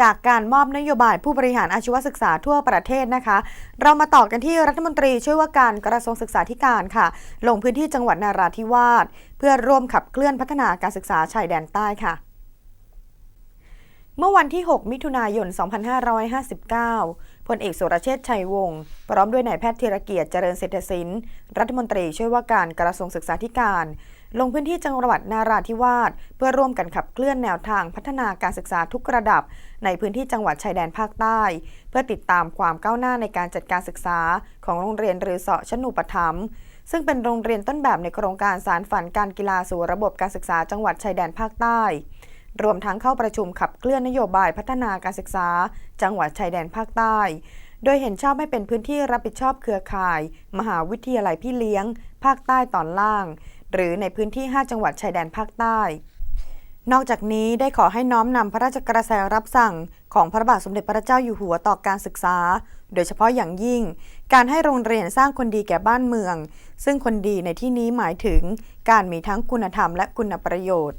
จากการมอบนโยบายผู้บริหารอาชีวศึกษาทั่วประเทศนะคะ เรามาต่อกันที่รัฐมนตรีช่วยว่าการกระทรวงศึกษาธิการค่ะ ลงพื้นที่จังหวัดนาราธิวาสเพื่อร่วมขับเคลื่อนพัฒนาการศึกษาชายแดนใต้ค่ะ เมื่อวันที่ 6 มิถุนายน 2559พลเอกสุรเชษฐ์ชัยวงศ์พร้อมด้วยนายแพทย์ธีรเกียรติเจริญเศรษฐศิลป์รัฐมนตรีช่วยว่าการกระทรวงศึกษาธิการ ลงพื้นที่จังหวัดนาราธิวาสเพื่อร่วมกันขับเคลื่อนแนวทางพัฒนาการศึกษาทุกระดับ ในพื้นที่จังหวัดชายแดนภาคใต้ เพื่อติดตามความก้าวหน้าในการจัดการศึกษาของโรงเรียนหรือเสาะชนุปถัมซึ่งเป็นโรงเรียนต้นแบบในโครงการสารฝันการกีฬาสู่ระบบการศึกษาจังหวัดชายแดนภาคใต้ รวมทั้งเข้าประชุมขับเคลื่อนนโยบายพัฒนาการศึกษา จังหวัดชายแดนภาคใต้โดยเห็นชอบให้เป็นพื้นที่รับผิดชอบเครือข่าย มหาวิทยาลัยพี่เลี้ยง ภาคใต้ตอนล่าง หรือในพื้นที่ 5 จังหวัดชายแดนภาคใต้ นอกจากนี้ได้ขอให้น้อมนำพระราชกระแสรับสั่ง ของพระบาทสมเด็จพระเจ้าอยู่หัวต่อการศึกษา โดยเฉพาะอย่างยิ่ง การให้โรงเรียนสร้างคนดีแก่บ้านเมือง ซึ่งคนดีในที่นี้หมายถึง การมีทั้งคุณธรรมและคุณประโยชน์